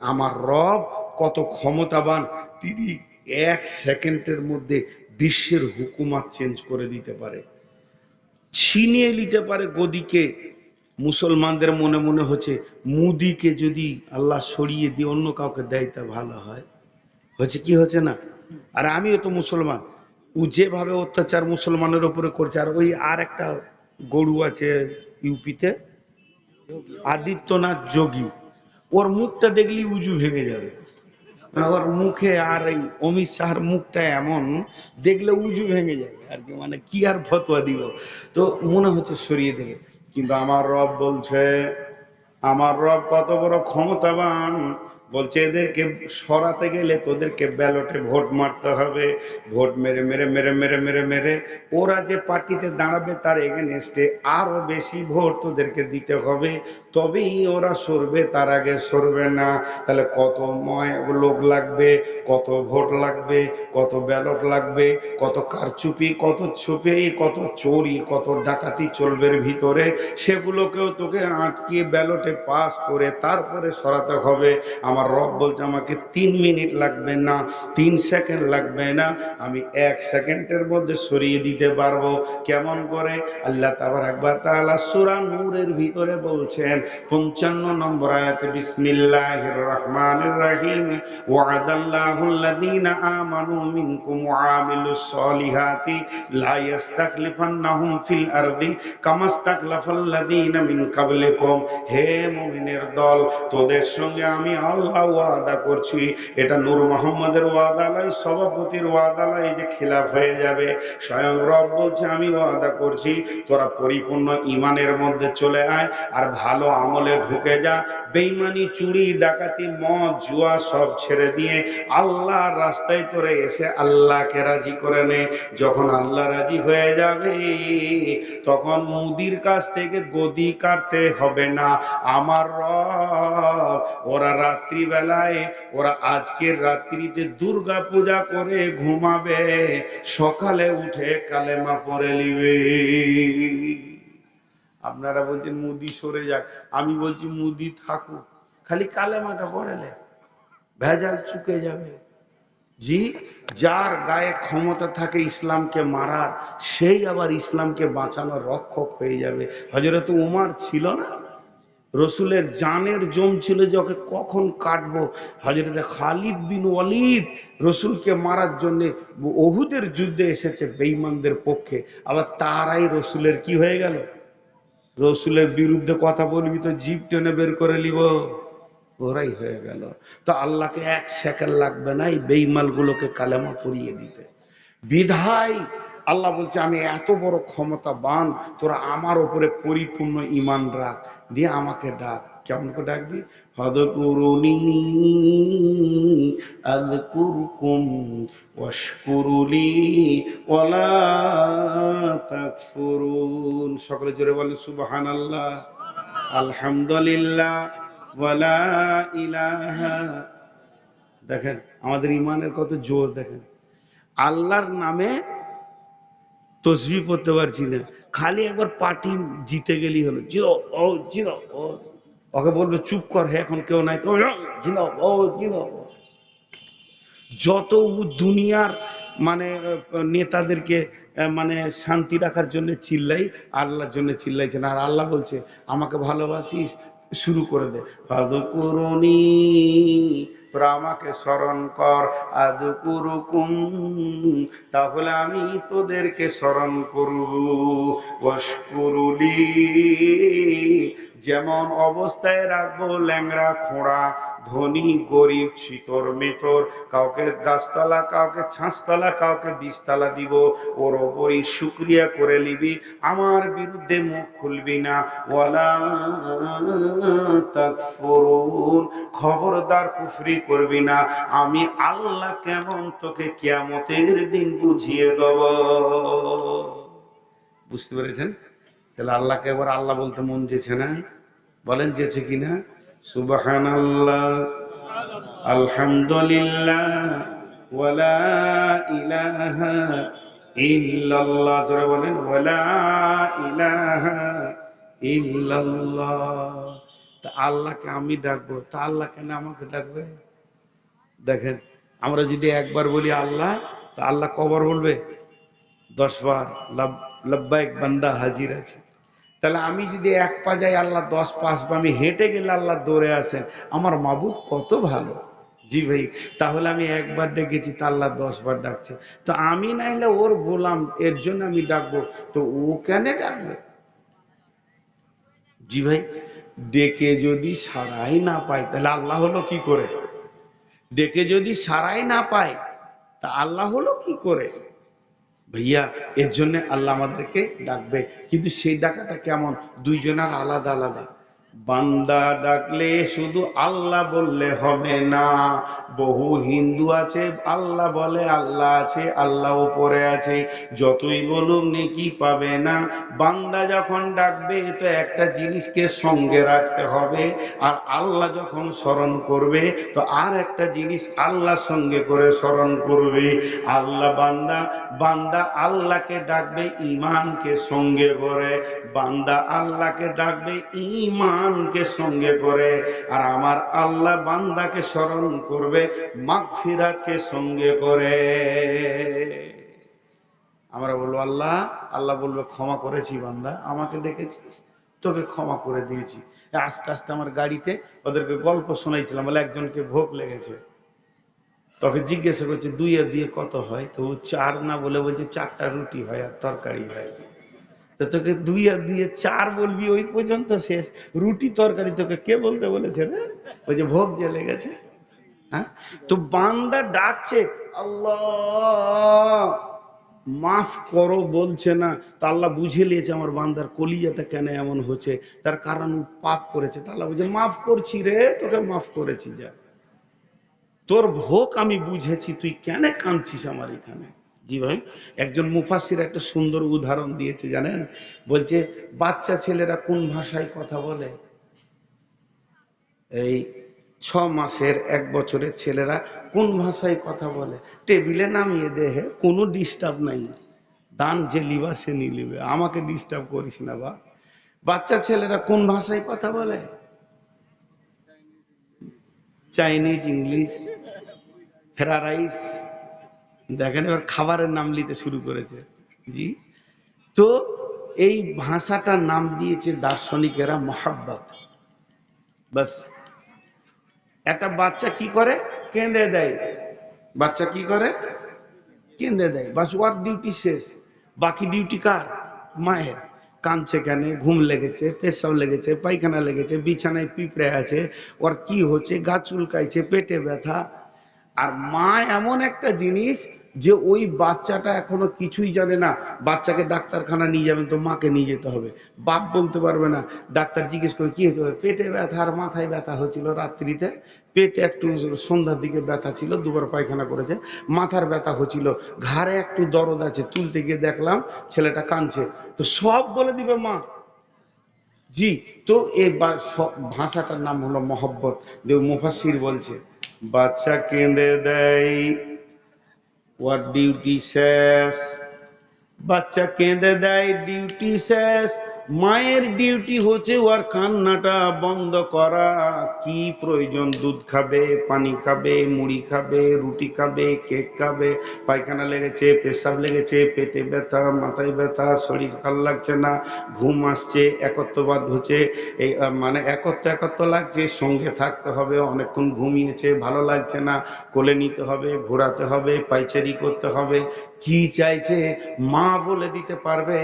আমার রব কত ক্ষমতাবান, তিনি এক সেকেন্ডের মধ্যে বিশ্বের হুকুমাত চেঞ্জ করে দিতে পারে। ছিনিয়ে নিতে পারে গদিকে। মুসলমানদের মনে মনে হচ্ছে, মুদিকে যদি আল্লাহ সরিয়ে দিয়ে অন্য কাউকে দেয় তা ভালো হয়। হচ্ছে কি হচ্ছে না? আর আমিও তো মুসলমান। ও যেভাবে অত্যাচার মুসলমানের উপরে করছে, আর ওই আর একটা গরু আছে ইউপিতে, আদিত্যনাথ যোগী। ওর মুখটা দেখলি উজু ভেঙে যাবে। মানে ওর মুখে আর এই অমিত শাহর মুখটা এমন, দেখলে উজু ভেঙে যাবে। আর কি মানে কি আর ফতোয়া দিব? তো মনে হতো সরিয়ে দেবে। কিন্তু আমার রব বলছে, আমার রব কত বড় ক্ষমতাবান বলছে এদেরকে সরাতে গেলে তোদেরকে ব্যালটে ভোট মারতে হবে, ভোট মেরে মেরে মেরে মেরে মেরে মেরে। ওরা যে পার্টিতে দাঁড়াবে তার এগেনস্টে আরও বেশি ভোট তোদেরকে দিতে হবে। তবেই ওরা সরবে, তার আগে সরবে না। তাহলে কত ময় লোক লাগবে, কত ভোট লাগবে, কত ব্যালট লাগবে, কত কারচুপি, কত ছুপি, কত চোরি, কত ডাকাতি চলবে ভিতরে। সেগুলোকেও তোকে আটকিয়ে ব্যালটে পাস করে তারপরে সরাতে হবে। আমার রব বলছে, আমাকে তিন মিনিট লাগবে না, তিন সেকেন্ড লাগবে না, আমি এক সেকেন্ডের মধ্যে সরিয়ে দিতে পারব। কেমন করে? আল্লাহ তাবার একবার তাআলা সূরা নূরের ভিতরে বলছেন, পঞ্চান্ন নম্বর আয়াতে, বিসমিল্লাহির রহমানির রহিম, ওয়াদাল্লাহু আল্লাযীনা আমানু মিনকুম সলিহাতি ফিল আরদি কামা ইস্তাকলাফাল্লাযীনা মিন হে মুমিনের দল, তোদের সঙ্গে আমি আল্লাহ ওয়াদা করছি। এটা নূর মোহাম্মদের ওয়াদা নয়, সভাপতির ওয়াদা নয় যে খিলাফ হয়ে যাবে। স্বয়ং রব বলছে, আমি ওয়াদা করছি, তোরা পরিপূর্ণ ইমানের মধ্যে চলে আয় আর ভালো আমলে ঢুকে যা বেইমানি, চুরি, ডাকাতি, মদ, জুয়া সব ছেড়ে দিয়ে আল্লাহর রাস্তায় তোরে এসে আল্লাহকে রাজি করে নে। যখন আল্লাহ রাজি হয়ে যাবে, তখন মুদির কাছ থেকে গদি কাটতে হবে না। আমার রব, ওরা রাত্রিবেলায়, ওরা আজকের রাত্রিতে দুর্গা পূজা করে ঘুমাবে। সকালে উঠে কালেমা পড়ে নিবে। আপনারা বলছেন মুদি সরে যাক, আমি বলছি মুদি থাকুক। খালি কালেমাটা পড়েলে, ভেজাল চুকে যাবে। জি, যার গায়ে ক্ষমতা থাকে ইসলামকে মারার, সেই আবার ইসলামকে বাঁচানোর রক্ষক হয়ে যাবে। হজরত উমার ছিল না? রসুলের জানের জম ছিল যে ওকে কখন কাটবো? হজরত খালিদ বিন ওয়ালিদ রসুলকে মারার জন্য ওহুদের যুদ্ধে এসেছে বেঈমানদের পক্ষে। আবার তারাই রসুলের কি হয়ে গেল? রসুলের বিরুদ্ধে কথা বলবি তো জীব টেনে বের করে নিব। ওরাই হয়ে গেল। তো আল্লাহকে এক সেকেন্ড লাগবে না এই বেইমালগুলোকে কালেমা পরিয়ে দিতে। বিধায় আল্লাহ বলছে, আমি এত বড় ক্ষমতা বান তোরা আমার ওপরে পরিপূর্ণ ইমান রাখ, দিয়ে আমাকে ডাক। কেমন করে ডাকবি? হদকুরুনি আযকুরকুম ওয়াশকুরুলি ওয়ালা তাকফুরুন। সকলে জোরে বলে বলেন, সুবহানাল্লাহ, আলহামদুলিল্লাহ, ওয়ালা ইলাহা। দেখেন, আমাদের ইমানের কত জোর, দেখেন। আল্লাহর নামে তসবি পড়তে পারছি না। খালি একবার পার্টি জিতে গেলি হলো। জিরো, ও জিরো, ও। ওকে বলবে চুপ কর, হে, এখন কেউ নাই তো যত দুনিয়ার মানে নেতাদেরকে মানে শান্তি রাখার জন্য চিল্লাই, আল্লাহর জন্য চিল্লাইছেন। আর আল্লাহ বলছে, আমাকে ভালোবাসিস, শুরু করে দে। ফাদকুরুনি তোরা আমাকে স্মরণ কর। আদুকুরুকুম, তাহলে আমি তোদেরকে স্মরণ করব যেমন অবস্থায় রাখব ল্যাংড়া খোঁড়া। ধনী, গরিব, চিতর, মেতর, কাউকে গাছতলা, কাউকে ছাঁচতলা, কাউকে বীজতলা দিব, ওর ওপরই শুক্রিয়া করে নিবি। আমার বিরুদ্ধে মুখ খুলবি না। খবরদার কুফরি করবি না। আমি আল্লাহ কেমন তোকে কিয়ামতের দিন বুঝিয়ে দেব। বুঝতে পেরেছেন? তাহলে আল্লাহকে এবার আল্লাহ বলতে মন যেছে না? বলেন যেছে কিনা? আল্লাহ আলহামদুলিল্লাহ ওয়ালা ইলাহা ইল্লাল্লাহ। জোরে বলেন ওয়ালা ইলাহা ইল্লাল্লাহ। তা আল্লাহকে আমি ডাকবো, তা আল্লাহ কেন আমাকে ডাকবে? দেখেন, আমরা যদি একবার বলি আল্লাহ, তা আল্লাহ কবার বলবে? দশ বার। লব্বাইক বান্দা হাজির আছে। তাহলে আমি যদি এক পা যাই, আল্লাহ দশ পা আমি হেঁটে গেলে আল্লাহ দৌড়ে আসেন। আমার মাবুদ কত ভালো। জি ভাই, তাহলে আমি একবার ডেকেছি, তা আল্লাহ দশ বার ডাকছে। তো আমি নাইলে ওর গোলাম এর জন্য আমি ডাকবো। তো ও কেন ডাকবে? জি ভাই, ডেকে যদি সারাই না পায়, তাহলে আল্লাহ হলো কি করে? ডেকে যদি সারাই না পায়, তা আল্লাহ হলো কি করে? ভাইয়া এর জন্য আল্লাহ আমাদেরকে ডাকবে। কিন্তু সেই ডাকাটা কেমন? দুইজনের আলাদা আলাদা। বান্দা ডাকলে শুধু আল্লাহ বললে হবে না। বহু হিন্দু আছে, আল্লাহ বলে আল্লাহ আছে, আল্লাহ উপরে আছে, যতই বলুক নেকি পাবে না। বান্দা যখন ডাকবে তো একটা জিনিসকে সঙ্গে রাখতে হবে। আর আল্লাহ যখন স্মরণ করবে, তো আর একটা জিনিস আল্লাহ সঙ্গে করে স্মরণ করবে। আল্লাহ বান্দা বান্দা আল্লাহকে ডাকবে ইমানকে সঙ্গে করে। বান্দা আল্লাহকে ডাকবে ইমানকে সঙ্গে করে আর আমার আল্লাহ বান্দাকে স্মরণ করবে, মাগফিরাতকে সঙ্গে করে। আমরা বলব, আল্লাহ আল্লাহ বলবে, ক্ষমা করেছি বান্দা, আমাকে ডেকেছিস, তোকে ক্ষমা করে দিয়েছি। আস্তে আস্তে আমার গাড়িতে ওদেরকে গল্প শোনাইছিলাম, বলে একজনকে ভোগ লেগেছে। তোকে জিজ্ঞাসা করছে দুই দিয়ে কত হয়? তো চার না বলে বলছে, চারটা রুটি হয় আর তরকারি হয়। তো তোকে দুই আর দিয়ে চার বলবি, ওই পর্যন্ত শেষ। রুটি তরকারি তোকে কে বলতে বলেছে রে? ওই যে ভোগ যে লেগেছে হ্যাঁ? তো বান্দা ডাকছে, আল্লাহ, মাফ করো, বলছে না। তা আল্লাহ বুঝে নিয়েছে, আমার বান্দার কলিজাটা কেন এমন হচ্ছে? তার কারণ পাপ করেছে। তা আল্লাহ বুঝে মাফ করছি রে, তোকে মাফ করেছি, যা। তোর ভোগ আমি বুঝেছি, তুই কেন কাঁদছিস আমার এখানে? জি ভাই, একজন মুফাসির একটা সুন্দর উদাহরণ দিয়েছে, জানেন? বলছে, বাচ্চা ছেলেরা কোন ভাষায় কথা বলে? এই ছ মাসের এক বছরের ছেলেরা কোন ভাষায় কথা বলে? টেবিলে নামিয়ে দেহে কোনো ডিস্টার্ব নাই। দান যে লিবা সে নিয়ে লিবে আমাকে ডিস্টার্ব করিস না, বা। বাচ্চা ছেলেরা কোন ভাষায় কথা বলে? চাইনিজ ইংলিশ ফেরা রাইস দেখেন, এবার খাবারের নাম নিতে শুরু করেছে। জি। তো এই ভাষাটার নাম দিয়েছে দার্শনিকেরা মহাব্বত। বাস। একটা বাচ্চা কি করে? কেঁদে দেয়। বাচ্চা কি করে? কেঁদে দেয়। বাস ওয়ার ডিউটি শেষ। বাকি ডিউটি কার? মায়ের। কাঁদছে কেন? ঘুম লেগেছে পেশাব লেগেছে, পায়খানা লেগেছে, বিছানায় পিঁপড়ে আছে। ওর কি হচ্ছে? গা চুলকাইছে, পেটে ব্যথা। আর মা এমন একটা জিনিস যে ওই বাচ্চাটা এখনও কিছুই জানে না, বাচ্চাকে ডাক্তারখানা নিয়ে যাবেন তো মাকে নিয়ে যেতে হবে। বাপ বলতে পারবে না, ডাক্তার জিজ্ঞেস করে কি হতে পেটে ব্যথা আর মাথায় ব্যথা হচ্ছিল রাত্রিতে। পেটে একটু সন্ধ্যার দিকে ব্যথা ছিল, দুবার পায়খানা করেছে। মাথার ব্যথা হচ্ছিল ঘাড়ে একটু দরদ আছে, তুলতে গিয়ে দেখলাম ছেলেটা কাঁদছে। তো সব বলে দিবে মা। জি, তো এই ভাষাটার নাম হলো মহব্বত। দেব মুফাসির বলছে, বাচ্চা কেঁদে দেয় ওয়ার ডিউটি শেষ বাচ্চা কেঁদে দেয় ডিউটি শেষ মায়ের ডিউটি হচ্ছে ওর কান্নাটা বন্ধ করা। কি প্রয়োজন? দুধ খাবে, পানি খাবে, মুড়ি খাবে, রুটি খাবে, কেক খাবে, পায়খানা লেগেছে, পেশাব লেগেছে, পেটে ব্যথা, মাথায় ব্যথা, শরীর ভালো লাগছে না, ঘুম আসছে, একত্ববাদ হচ্ছে, এই মানে একত্র একত্র লাগছে, সঙ্গে থাকতে হবে, অনেকক্ষণ ঘুমিয়েছে, ভালো লাগছে না, কোলে নিতে হবে, ঘোরাতে হবে পাইচারি করতে হবে কি চাইছে মা বলে দিতে পারবে?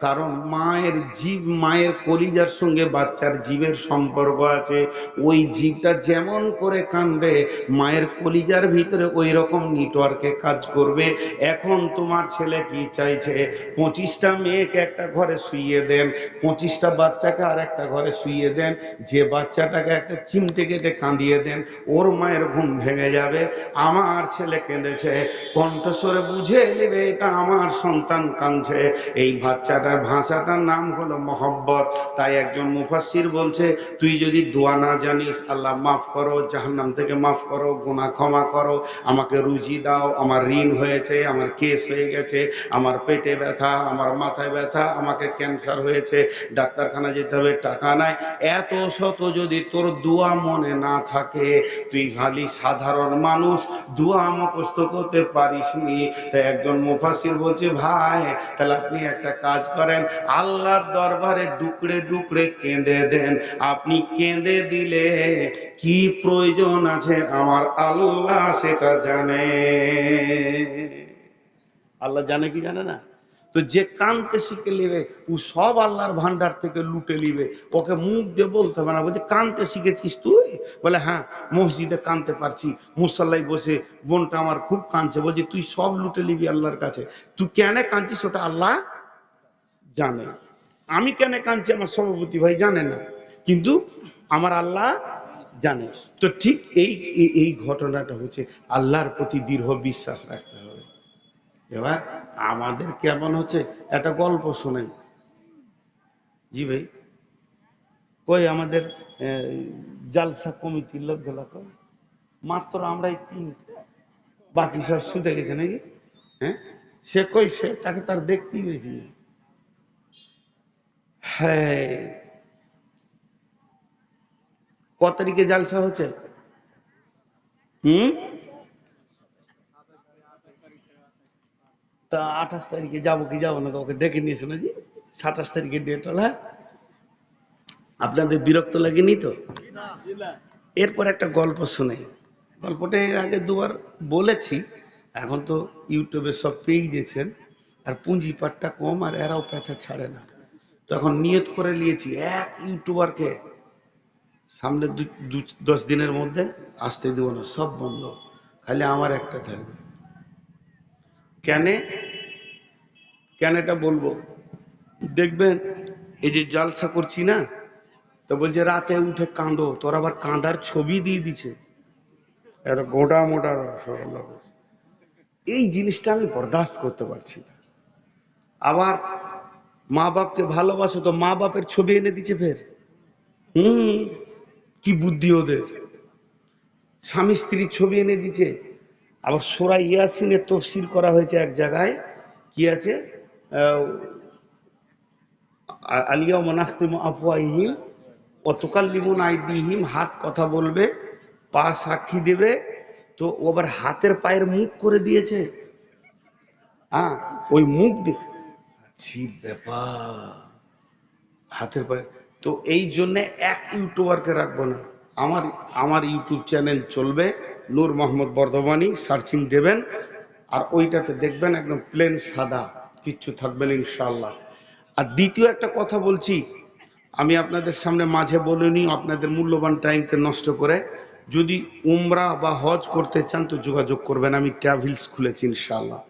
কারণ মায়ের জীব, মায়ের কলিজার সঙ্গে বাচ্চার জীবের সম্পর্ক আছে। ওই জীবটা যেমন করে কানবে, মায়ের কলিজার ভিতরে ওই রকম নেটওয়ার্কে কাজ করবে। এখন তোমার ছেলে কি চাইছে? পঁচিশটা মেয়েকে একটা ঘরে শুইয়ে দেন, পঁচিশটা বাচ্চাকে আর একটা ঘরে শুইয়ে দেন। যে বাচ্চাটাকে একটা চিমটে কেটে কাঁদিয়ে দেন, ওর মায়ের ঘুম ভেঙে যাবে। আমার ছেলে কেঁদেছে। কণ্ঠস্বরে বুঝে নেবে এটা আমার সন্তান কাঁদছে। এই বাচ্চাটার ভাষাটার নাম হলো মহব্বত। তাই একজন মুফাসির বলছে, তুই যদি দোয়া না জানিস, আল্লাহ মাফ করো, জাহান্নাম থেকে মাফ করো, গুনাহ ক্ষমা করো, আমাকে রুজি দাও, আমার ঋণ হয়েছে, আমার কেস হয়ে গেছে, আমার পেটে ব্যথা, আমার মাথায় ব্যথা, আমাকে ক্যান্সার হয়েছে ডাক্তারখানা যেতে হবে, টাকা নাই। এত শত যদি তোর দোয়া মনে না থাকে, তুই খালি সাধারণ মানুষ, দোয়া মুখস্থ করতে পারিস নি তাই একজন মুফাসির বলছে, ভাই, তাহলে আপনি একটা কাজ করেন, আল্লাহর দরবারে ডুকরে ডুকরে কেঁদে দেন। আপনি কেঁদে দিলে কি প্রয়োজন আছে আমার আল্লাহ সেটা জানে। আল্লাহ জানে কি জানে না? তো যে কানতে শিখে নেবে, ও সব আল্লাহর ভান্ডার থেকে লুটে নিবে। ওকে মুখ দিয়ে বলতে হবে না, বলছে, কানতে শিখেছিস তুই? বলে হ্যাঁ মসজিদে কানতে পারছি। মুসাল্লাই বসে বোনটা আমার খুব কাঁদছে। বলছে, তুই সব লুটে নিবি আল্লাহর কাছে। তুই কেন কাঁদছিস ওটা আল্লাহ জানে। আমি কেন কাঁদছি আমার সভাপতি ভাই জানে না, কিন্তু আমার আল্লাহ জানে। তো ঠিক এই- এই ঘটনাটা হচ্ছে আল্লাহর প্রতি দৃঢ় বিশ্বাস রাখতে হবে। এবার আমাদের কেমন হচ্ছে? একটা গল্প শোনাই। জি ভাই। কই আমাদের জালসা কমিটির লোকগুলা কই? মাত্র আমরাই তিন, বাকি সব শুতে গেছে নাকি? হ্যাঁ? সে কই, সে তাকে তার দেখতেই বেশি হ্যাঁ। ক তারিখে জালসা হচ্ছে? হুম? তা আঠাশ তারিখে যাব কি যাব না ওকে ডেকে নিয়েছে না জি সাতাশ তারিখে ডেট হল হ্যাঁ? আপনাদের বিরক্ত লাগেনি তো? এরপর একটা গল্প শুনে। গল্পটা এর আগে দুবার বলেছি, এখন তো ইউটিউবে সব পেয়ে গেছেন আর পুঁজিপাটটা কম আর এরাও পেঁচা ছাড়ে না। তখন নিয়ত করে নিয়েছি, এক ইউটিউবারকে সামনে দু- দশ দিনের মধ্যে আসতে দেবো না, সব বন্ধ। খালি আমার একটা থাকবে। কেন কেন এটা বলব? দেখবেন, এই যে জলসা করছি না, তো বলছে, রাতে উঠে কাঁদো, তোর আবার কাঁদার ছবি দিয়ে দিছে। এর গোটা মোটা এই জিনিসটা আমি বরদাস্ত করতে পারছি না। আবার মা বাপকে ভালোবাসো, তো মা বাপের ছবি এনে দিছে ফের। হুম, কি বুদ্ধি ওদের? স্বামী স্ত্রীর ছবি এনে দিছে। আবার সোরা ইয়াসিনের তফসির করা হয়েছে এক জায়গায়। কি আছে? আলিয়া মনাখতিম আফওয়াহিম অতকাল্লিমুন আইদিহিম হাত কথা বলবে, পা সাক্ষী দেবে, তো আবার হাতের পায়ের মুখ করে দিয়েছে। হ্যাঁ ওই মুখ দিয়ে। ছি ব্যাপার। হাতের পায়ে। তো এই জন্যে এক ইউটিউবারকে রাখব না। আমার আমার ইউটিউব চ্যানেল চলবে। নূর মোহাম্মদ বর্ধমানি সার্চিং দেবেন আর ওইটাতে দেখবেন একদম প্লেন সাদা কিচ্ছু থাকবে না ইনশাল্লাহ আর দ্বিতীয় একটা কথা বলছি, আমি আপনাদের সামনে মাঝে বলিনি আপনাদের মূল্যবান টাইমকে নষ্ট করে, যদি উমরা বা হজ করতে চান তো যোগাযোগ করবেন, আমি ট্রাভেলস খুলেছি ইনশাল্লাহ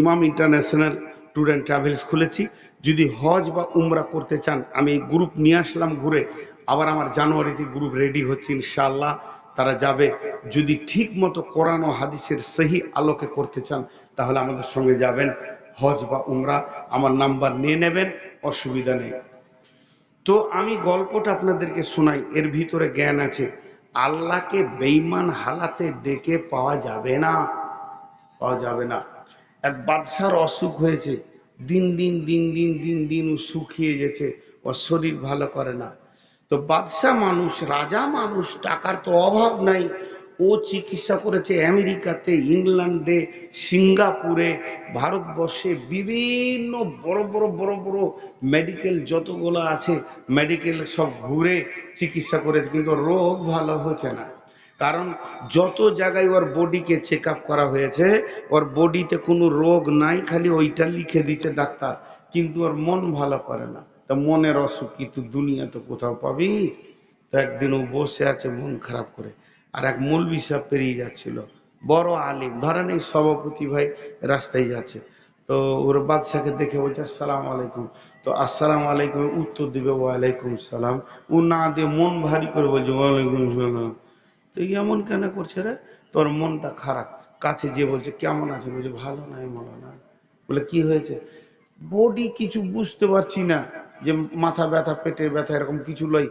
ইমাম ইন্টারন্যাশনাল ট্যুর অ্যান্ড ট্রাভেলস খুলেছি, যদি হজ বা উমরা করতে চান, আমি গ্রুপ নিয়ে আসলাম ঘুরে, আবার আমার জানুয়ারিতে গ্রুপ রেডি হচ্ছে, ইনশাআল্লাহ। তারা যাবে। যদি ঠিক মতো কোরআন ও হাদিসের সহি আলোকে করতে চান, তাহলে আমাদের সঙ্গে যাবেন। হজ বা উমরা, আমার নাম্বার নিয়ে নেবেন, অসুবিধা নেই। তো আমি গল্পটা আপনাদেরকে শোনাই। এর ভিতরে জ্ঞান আছে, আল্লাহকে বেইমান হালাতে ডেকে পাওয়া যাবে না। পাওয়া যাবে না। এক বাদশার অসুখ হয়েছে, দিন দিন দিন দিন দিন দিন শুকিয়ে গেছে ওর শরীর ভালো করে না। তো বাদশাহ মানুষ, রাজা মানুষ, টাকার তো অভাব নাই। ও চিকিৎসা করেছে আমেরিকাতে, ইংল্যান্ডে, সিঙ্গাপুরে, ভারতবর্ষে, বিভিন্ন বড় বড় বড় বড় মেডিকেল যতগুলো আছে মেডিকেল সব ঘুরে চিকিৎসা করেছে, কিন্তু রোগ ভালো হচ্ছে না। কারণ যত জায়গায় ওর বডিকে চেক করা হয়েছে, ওর বডিতে কোনো রোগ নাই, খালি ওইটা লিখে দিচ্ছে ডাক্তার, কিন্তু ওর মন ভালো করে না। তা মনের অসুখ কি তুই দুনিয়া তো কোথাও পাবি? তো একদিন ও বসে আছে মন খারাপ করে। আর এক মৌলবি সাহেব পেরিয়ে যাচ্ছিল। বড় আলিম। ধরেন এই সভাপতি ভাই রাস্তায় যাচ্ছে। তো ওর বাদশাকে দেখে বলছে, আসসালাম আলাইকুম। তো আসসালাম আলাইকুম। উত্তর দিবে, ওয়ালাইকুম সালাম। ও না দিয়ে মন ভারী করে বলছে, ওয়ালাইকুম সালাম। তো এমন কেন করছে রে? তোর মনটা খারাপ। কাছে যে বলছে, কেমন আছে? বলছে, ভালো নাই মনে না বলে, কি হয়েছে? বডি কিছু বুঝতে পারছি না। যে মাথা ব্যথা পেটের ব্যথা এরকম কিছু লয়